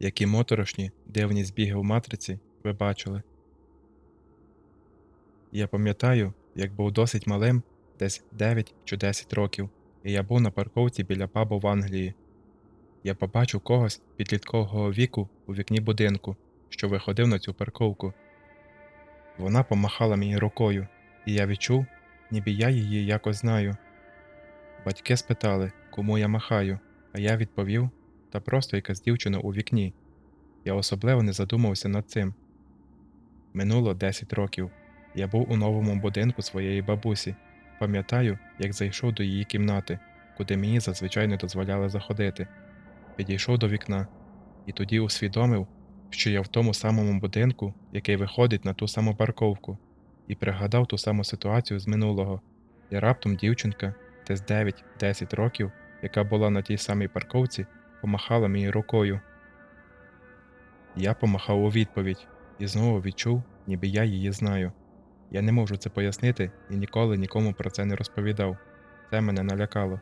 Які моторошні дивні збіги в матриці ви бачили. Я пам'ятаю, як був досить малим, десь 9 чи 10 років, і я був на парковці біля пабу в Англії. Я побачив когось підліткового віку у вікні будинку, що виходив на цю парковку. Вона помахала мені рукою, і я відчув, ніби я її якось знаю. Батьки спитали, кому я махаю, а я відповів, та просто якась дівчина у вікні. Я особливо не задумався над цим. Минуло 10 років. Я був у новому будинку своєї бабусі. Пам'ятаю, як зайшов до її кімнати, куди мені зазвичай не дозволяли заходити. Підійшов до вікна і тоді усвідомив, що я в тому самому будинку, який виходить на ту саму парковку, і пригадав ту саму ситуацію з минулого. І раптом дівчинка, десь 9-10 років, яка була на тій самій парковці, помахала мені рукою. Я помахав у відповідь і знову відчув, ніби я її знаю. Я не можу це пояснити і ніколи нікому про це не розповідав. Це мене налякало.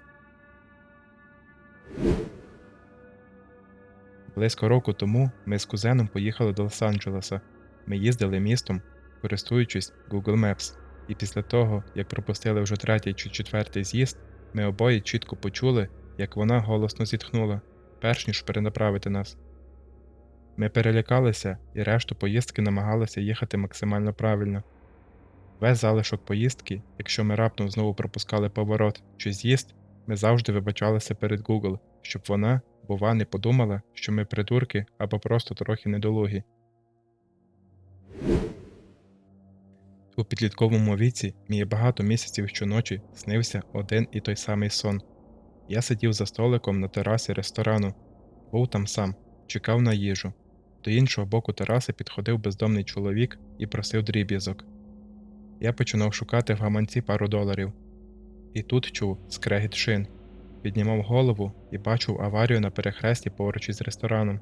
Близько року тому ми з кузеном поїхали до Лос-Анджелеса. Ми їздили містом, користуючись Google Maps, і після того, як пропустили вже третій чи четвертий з'їзд, ми обоє чітко почули, як вона голосно зітхнула, перш ніж перенаправити нас. Ми перелякалися і решту поїздки намагалися їхати максимально правильно. Весь залишок поїздки, якщо ми раптом знову пропускали поворот чи з'їзд, ми завжди вибачалися перед Google, щоб вона, бува, не подумала, що ми придурки або просто трохи недолугі. У підлітковому віці мені багато місяців щоночі снився один і той самий сон. Я сидів за столиком на терасі ресторану, був там сам, чекав на їжу. До іншого боку тераси підходив бездомний чоловік і просив дріб'язок. Я починав шукати в гаманці пару доларів. І тут чув скрегіт шин, піднімав голову і бачив аварію на перехресті поруч із рестораном.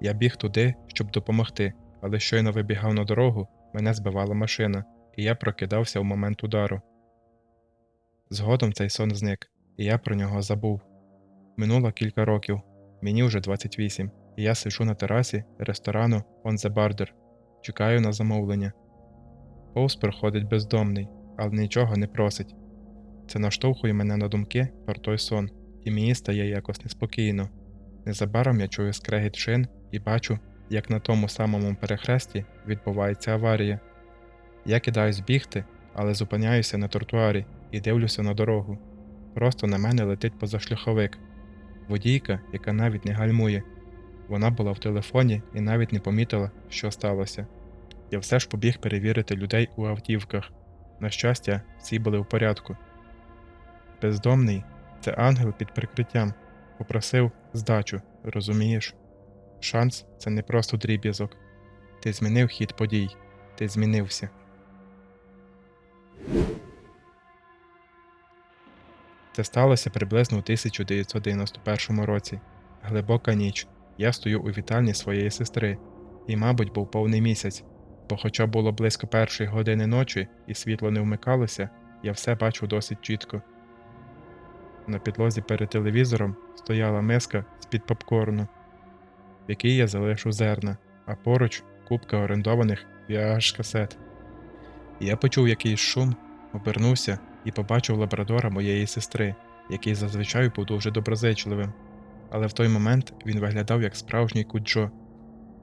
Я біг туди, щоб допомогти, але щойно вибігав на дорогу, мене збивала машина, і я прокидався в момент удару. Згодом цей сон зник, і я про нього забув. Минуло кілька років, мені вже 28, і я сиджу на терасі ресторану On the Border, чекаю на замовлення. Повз проходить бездомний, але нічого не просить. Це наштовхує мене на думки про той сон, і мені стає якось неспокійно. Незабаром я чую скрегіт шин і бачу, як на тому самому перехресті відбувається аварія. Я кидаюсь бігти, але зупиняюся на тротуарі і дивлюся на дорогу. Просто на мене летить позашляховик. Водійка, яка навіть не гальмує. Вона була в телефоні і навіть не помітила, що сталося. Я все ж побіг перевірити людей у автівках. На щастя, всі були в порядку. Бездомний це ангел під прикриттям. Попросив здачу, розумієш? Шанс це не просто дріб'язок. Ти змінив хід подій, ти змінився. Це сталося приблизно у 1991 році. Глибока ніч. Я стою у вітальні своєї сестри, і, мабуть, був повний місяць, бо, хоча було близько першої години ночі і світло не вмикалося, я все бачу досить чітко. На підлозі перед телевізором стояла миска з-під попкорну, в якій я залишив зерна, а поруч купка орендованих vh касет. Я почув якийсь шум, обернувся і побачив лабрадора моєї сестри, який зазвичай був дуже доброзичливим. Але в той момент він виглядав як справжній куджо,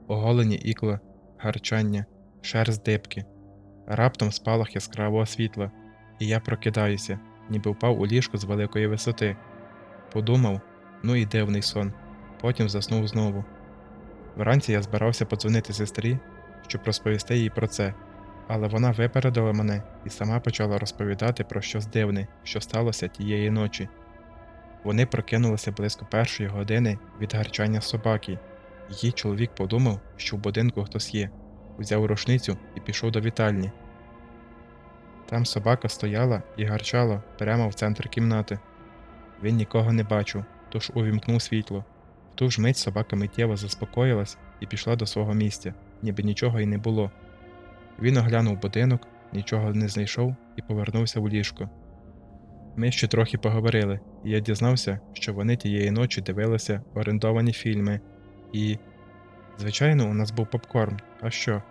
оголені ікла, гарчання, шерсть дибки. Раптом спалах яскравого світла, і я прокидаюся, ніби впав у ліжко з великої висоти. Подумав, ну і дивний сон, потім заснув знову. Вранці я збирався подзвонити сестрі, щоб розповісти їй про це, але вона випередила мене і сама почала розповідати про щось дивне, що сталося тієї ночі. Вони прокинулися близько першої години від гарчання собаки. Її чоловік подумав, що в будинку хтось є, взяв рушницю і пішов до вітальні. Там собака стояла і гарчала прямо в центр кімнати. Він нікого не бачив, тож увімкнув світло. В ту ж мить собака миттєво заспокоїлась і пішла до свого місця, ніби нічого й не було. Він оглянув будинок, нічого не знайшов і повернувся в ліжко. Ми ще трохи поговорили, і я дізнався, що вони тієї ночі дивилися орендовані фільми, І. Звичайно, у нас був попкорн. А що?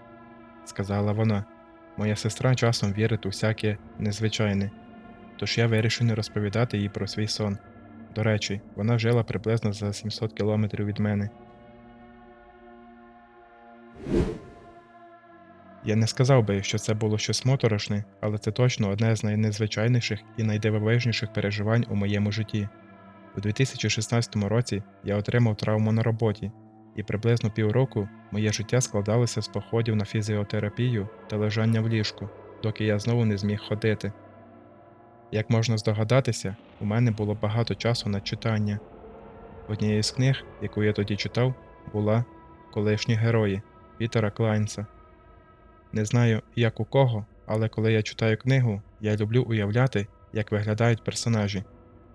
сказала вона. Моя сестра часом вірить у всяке незвичайне. Тож я вирішив не розповідати їй про свій сон. До речі, вона жила приблизно за 700 кілометрів від мене. Я не сказав би, що це було щось моторошне, але це точно одне з найнезвичайніших і найдивовижніших переживань у моєму житті. У 2016 році я отримав травму на роботі, і приблизно півроку моє життя складалося з походів на фізіотерапію та лежання в ліжку, доки я знову не зміг ходити. Як можна здогадатися, у мене було багато часу на читання. Однією з книг, яку я тоді читав, була Колишні герої Пітера Клайнса. Не знаю, як у кого, але коли я читаю книгу, я люблю уявляти, як виглядають персонажі,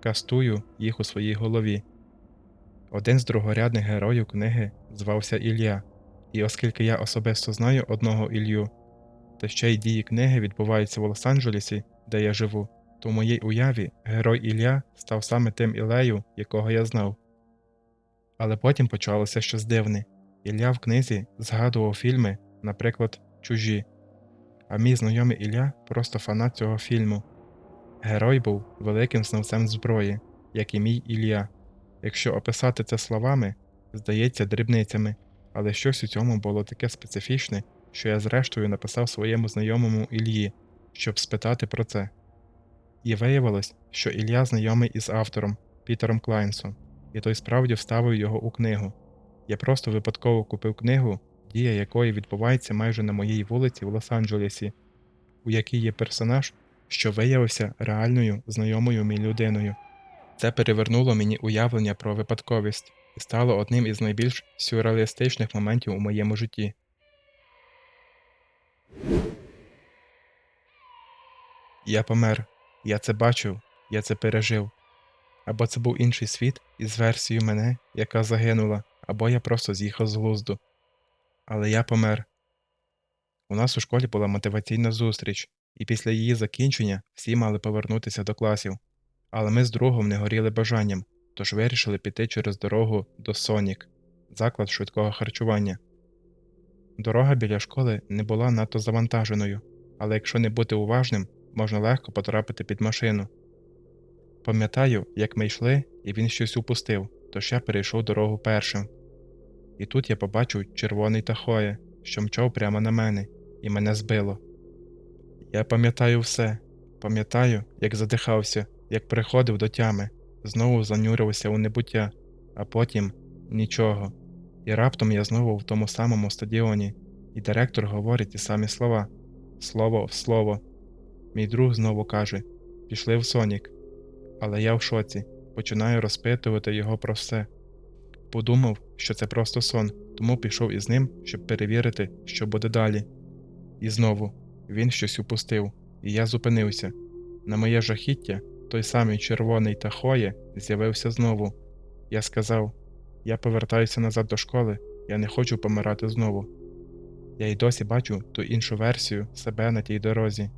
кастую їх у своїй голові. Один з другорядних героїв книги звався Ілля, і оскільки я особисто знаю одного Ілью, та ще й дії книги відбуваються в Лос-Анджелесі, де я живу, то в моїй уяві герой Ілля став саме тим Ілею, якого я знав. Але потім почалося щось дивне. Ілля в книзі згадував фільми, наприклад, Чужі, а мій знайомий Ілля просто фанат цього фільму. Герой був великим знавцем зброї, як і мій Ілля. Якщо описати це словами, здається дрібницями, але щось у цьому було таке специфічне, що я зрештою написав своєму знайомому Іллі, щоб спитати про це. І виявилось, що Ілля знайомий із автором Пітером Клайнсом, і той справді вставив його у книгу. Я просто випадково купив книгу, дія якої відбувається майже на моїй вулиці в Лос-Анджелесі, у якій є персонаж, що виявився реальною знайомою мій людиною. Це перевернуло мені уявлення про випадковість і стало одним із найбільш сюрреалістичних моментів у моєму житті. Я помер, я це бачив, я це пережив. Або це був інший світ із версією мене, яка загинула, або я просто з'їхав з глузду. Але я помер. У нас у школі була мотиваційна зустріч, і після її закінчення всі мали повернутися до класів. Але ми з другом не горіли бажанням, тож вирішили піти через дорогу до Сонік, заклад швидкого харчування. Дорога біля школи не була надто завантаженою, але якщо не бути уважним, можна легко потрапити під машину. Пам'ятаю, як ми йшли, і він щось упустив, тож я перейшов дорогу першим. І тут я побачив червоний тахоє, що мчав прямо на мене, і мене збило. Я пам'ятаю все, пам'ятаю, як задихався, як приходив до тями, знову занюрився у небуття, а потім нічого. І раптом я знову в тому самому стадіоні, і директор говорить ті самі слова слово в слово. Мій друг знову каже Пішли в Сонік. Але я в шоці, починаю розпитувати його про все. Подумав, що це просто сон, тому пішов із ним, щоб перевірити, що буде далі. І знову він щось упустив, і я зупинився. На моє жахіття, той самий червоний Тахоє з'явився знову. Я сказав: Я повертаюся назад до школи, я не хочу помирати знову. Я й досі бачу ту іншу версію себе на тій дорозі,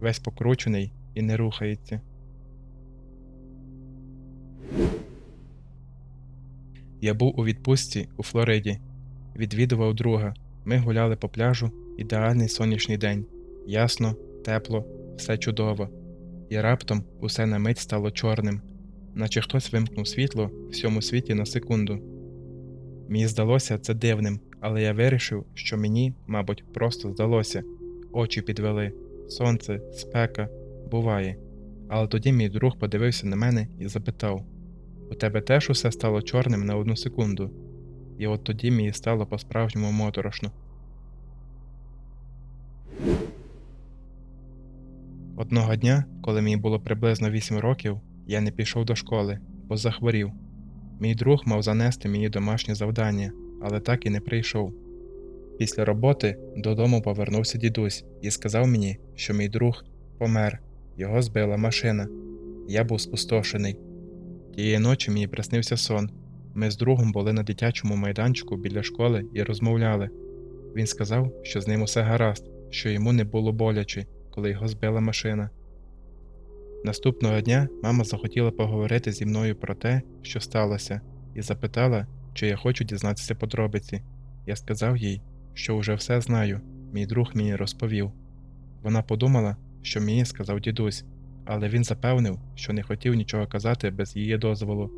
весь покручений і не рухається. Я був у відпустці у Флориді, відвідував друга. Ми гуляли по пляжу, ідеальний сонячний день. Ясно, тепло, все чудово. І раптом усе на мить стало чорним, наче хтось вимкнув світло в всьому світі на секунду. Мені здалося це дивним, але я вирішив, що мені, мабуть, просто здалося. Очі підвели, сонце, спека, буває. Але тоді мій друг подивився на мене і запитав у тебе теж усе стало чорним на одну секунду, і от тоді мені стало по-справжньому моторошно. Одного дня, коли мені було приблизно 8 років, я не пішов до школи, бо захворів. Мій друг мав занести мені домашнє завдання, але так і не прийшов. Після роботи додому повернувся дідусь і сказав мені, що мій друг помер, його збила машина. Я був спустошений. Тієї ночі мені приснився сон. Ми з другом були на дитячому майданчику біля школи і розмовляли. Він сказав, що з ним усе гаразд, що йому не було боляче, коли його збила машина. Наступного дня мама захотіла поговорити зі мною про те, що сталося, і запитала, чи я хочу дізнатися подробиці. Я сказав їй, що вже все знаю, мій друг мені розповів. Вона подумала, що мені сказав дідусь, але він запевнив, що не хотів нічого казати без її дозволу.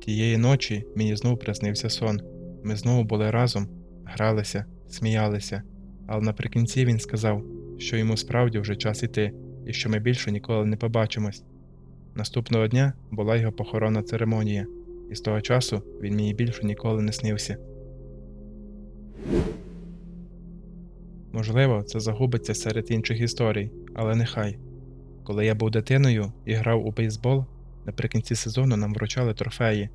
Тієї ночі мені знов приснився сон. Ми знову були разом, гралися, сміялися, але наприкінці він сказав, що йому справді вже час іти і що ми більше ніколи не побачимось. Наступного дня була його похоронна церемонія, і з того часу він мені більше ніколи не снився. Можливо, це загубиться серед інших історій, але нехай. Коли я був дитиною і грав у бейсбол, наприкінці сезону нам вручали трофеї.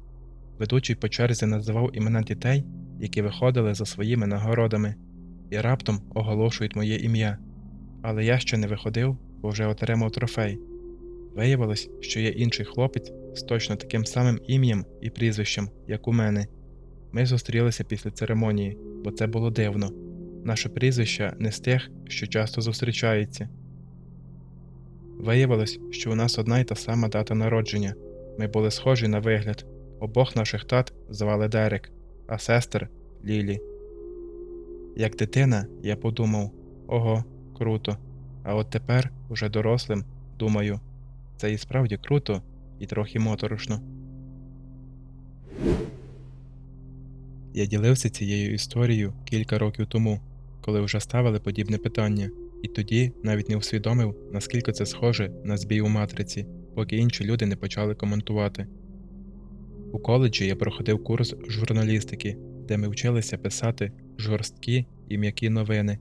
Ведучий по черзі називав імена дітей, які виходили за своїми нагородами, і раптом оголошують моє ім'я. Але я ще не виходив, бо вже отримав трофей. Виявилось, що є інший хлопець з точно таким самим ім'ям і прізвищем, як у мене. Ми зустрілися після церемонії, бо це було дивно. Наше прізвище не з тих, що часто зустрічаються. Виявилось, що у нас одна й та сама дата народження. Ми були схожі на вигляд. Обох наших тат звали Дерек, а сестер Лілі. Як дитина, я подумав ого, круто. А от тепер, уже дорослим, думаю, це і справді круто і трохи моторошно. Я ділився цією історією кілька років тому, коли вже ставили подібне питання, і тоді навіть не усвідомив, наскільки це схоже на збій у матриці, поки інші люди не почали коментувати. У коледжі я проходив курс журналістики, де ми вчилися писати жорсткі і м'які новини.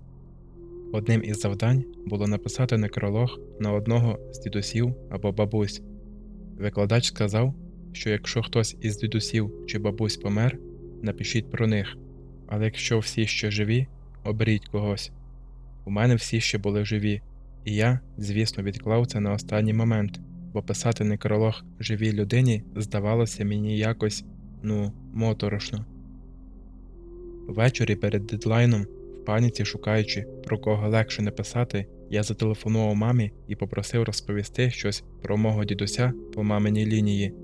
Одним із завдань було написати некролог на одного з дідусів або бабусь. Викладач сказав, що якщо хтось із дідусів чи бабусь помер, напишіть про них, але якщо всі ще живі, оберіть когось. У мене всі ще були живі, і я, звісно, відклав це на останній момент, бо писати некролог живій людині здавалося мені якось, ну, моторошно. Ввечері перед дедлайном, в паніці шукаючи, про кого легше написати, я зателефонував мамі і попросив розповісти щось про мого дідуся по маминій лінії,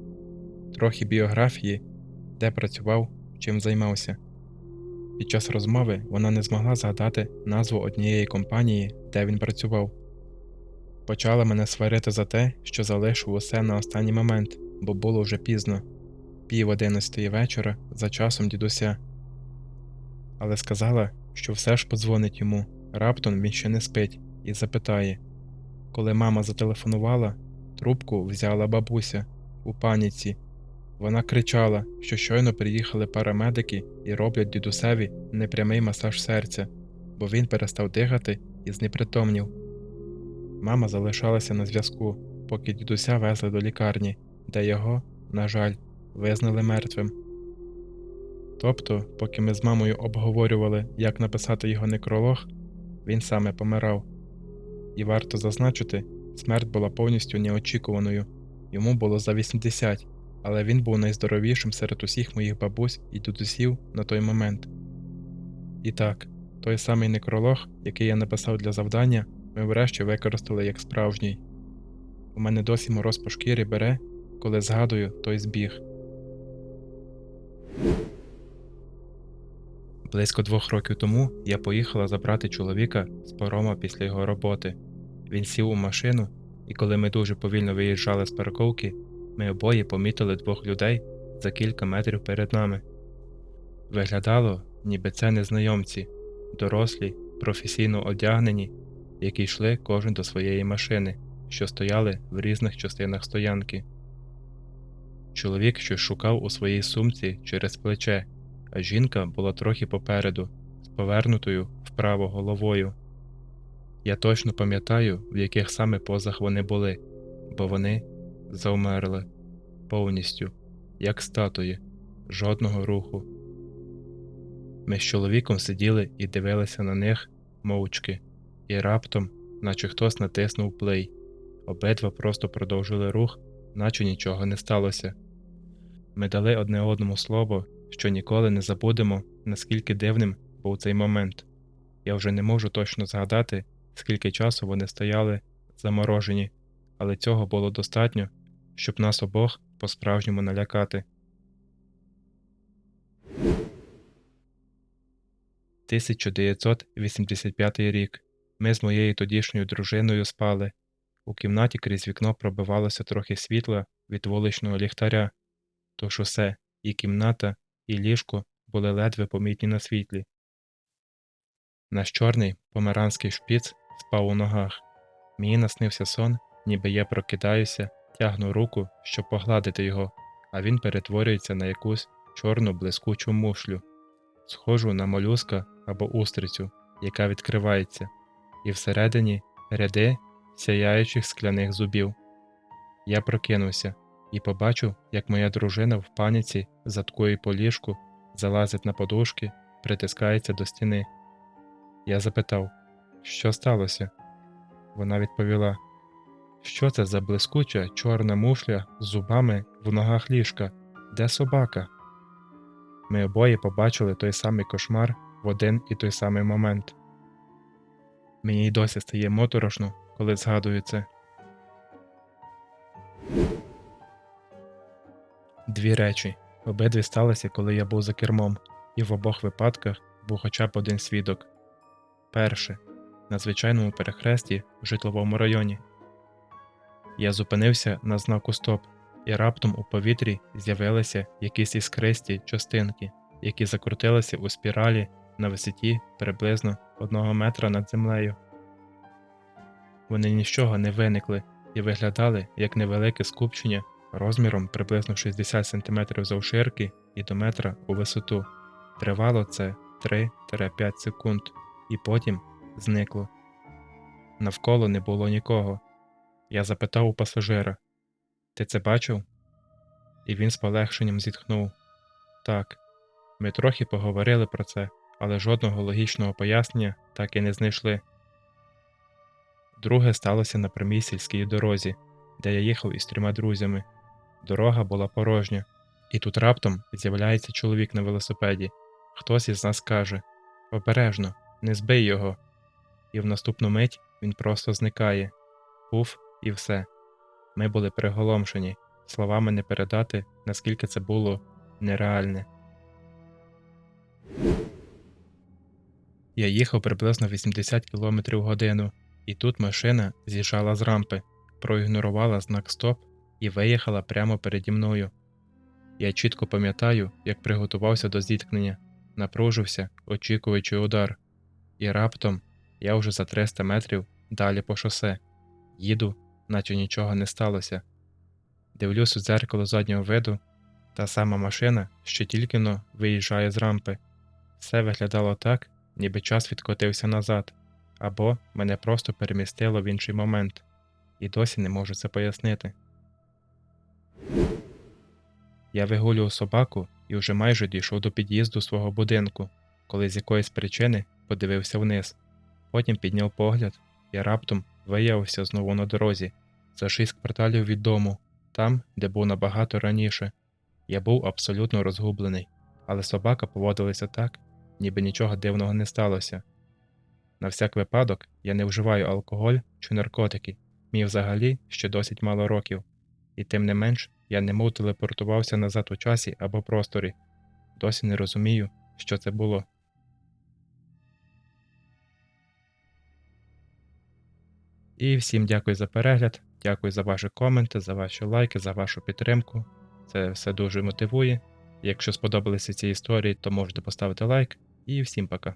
трохи біографії, де працював, чим займався. Під час розмови вона не змогла згадати назву однієї компанії, де він працював. Почала мене сварити за те, що залишив усе на останній момент, бо було вже пізно, пів одинадцятої вечора за часом дідуся. Але сказала, що все ж подзвонить йому, раптом він ще не спить, і запитає. Коли мама зателефонувала, трубку взяла бабуся у паніці. Вона кричала, що щойно приїхали парамедики і роблять дідусеві непрямий масаж серця, бо він перестав дихати і знепритомнів. Мама залишалася на зв'язку, поки дідуся везли до лікарні, де його, на жаль, визнали мертвим. Тобто, поки ми з мамою обговорювали, як написати його некролог, він саме помирав. І варто зазначити, смерть була повністю неочікуваною йому було за 80, але він був найздоровішим серед усіх моїх бабусь і дідусів на той момент. І так, той самий некролог, який я написав для завдання, ми врешті використали як справжній. У мене досі мороз по шкірі бере, коли згадую той збіг. Близько двох років тому я поїхала забрати чоловіка з парома після його роботи. Він сів у машину, і коли ми дуже повільно виїжджали з парковки, ми обоє помітили двох людей за кілька метрів перед нами. Виглядало, ніби це незнайомці, дорослі, професійно одягнені, які йшли кожен до своєї машини, що стояли в різних частинах стоянки. Чоловік щось шукав у своїй сумці через плече, а жінка була трохи попереду, з повернутою вправо головою. Я точно пам'ятаю, в яких саме позах вони були, бо вони завмерли повністю, як статуї, жодного руху. Ми з чоловіком сиділи і дивилися на них мовчки, і раптом, наче хтось натиснув плей, обидва просто продовжили рух, наче нічого не сталося. Ми дали одне одному слово, що ніколи не забудемо, наскільки дивним був цей момент. Я вже не можу точно згадати, скільки часу вони стояли заморожені, але цього було достатньо, щоб нас обох по-справжньому налякати. 1985 рік ми з моєю тодішньою дружиною спали. У кімнаті крізь вікно пробивалося трохи світла від вуличного ліхтаря, тож усе і кімната, і ліжко були ледве помітні на світлі. Наш чорний помаранський шпіц спав у ногах. Мені наснився сон, ніби я прокидаюся тягну руку, щоб погладити його, а він перетворюється на якусь чорну блискучу мушлю, схожу на молюска або устрицю, яка відкривається, і всередині ряди сяяючих скляних зубів. Я прокинувся і побачив, як моя дружина в паніці заткує по ліжку, залазить на подушки, притискається до стіни. Я запитав, що сталося? Вона відповіла, що це за блискуча чорна мушля з зубами в ногах ліжка? Де собака? Ми обоє побачили той самий кошмар в один і той самий момент. Мені й досі стає моторошно, коли згадую це. Дві речі. Обидві сталися, коли я був за кермом, і в обох випадках був хоча б один свідок. Перше. На звичайному перехресті в житловому районі. Я зупинився на знаку стоп, і раптом у повітрі з'явилися якісь іскристі частинки, які закрутилися у спіралі на висоті приблизно одного метра над землею. Вони нічого не виникли і виглядали як невелике скупчення розміром приблизно 60 см завширки і до метра у висоту. Тривало це 3-5 секунд, і потім зникло. Навколо не було нікого. Я запитав у пасажира Ти це бачив? І він з полегшенням зітхнув Так. Ми трохи поговорили про це, але жодного логічного пояснення так і не знайшли. Друге сталося на прямій сільській дорозі, де я їхав із трьома друзями. Дорога була порожня, і тут раптом з'являється чоловік на велосипеді. Хтось із нас каже Обережно, не збий його. І в наступну мить він просто зникає. Пуф і все. Ми були приголомшені, словами не передати, наскільки це було нереальне. Я їхав приблизно 80 км в годину, і тут машина з'їжджала з рампи, проігнорувала знак стоп і виїхала прямо переді мною. Я чітко пам'ятаю, як приготувався до зіткнення, напружився, очікуючи удар, і раптом я вже за 300 метрів далі по шосе, їду, наче нічого не сталося. Дивлюсь у дзеркало заднього виду, та сама машина ще тільки но виїжджає з рампи. Все виглядало так, ніби час відкотився назад, або мене просто перемістило в інший момент, і досі не можу це пояснити. Я вигулював собаку і вже майже дійшов до під'їзду свого будинку, коли з якоїсь причини подивився вниз. Потім підняв погляд і раптом виявився знову на дорозі, за шість кварталів від дому, там, де був набагато раніше. Я був абсолютно розгублений, але собака поводилася так, ніби нічого дивного не сталося. На всяк випадок я не вживаю алкоголь чи наркотики, мені взагалі ще досить мало років, і тим не менш я немов телепортувався назад у часі або просторі. Досі не розумію, що це було. І всім дякую за перегляд, дякую за ваші коменти, за ваші лайки, за вашу підтримку. Це все дуже мотивує. Якщо сподобалися ці історії, то можете поставити лайк і всім пока.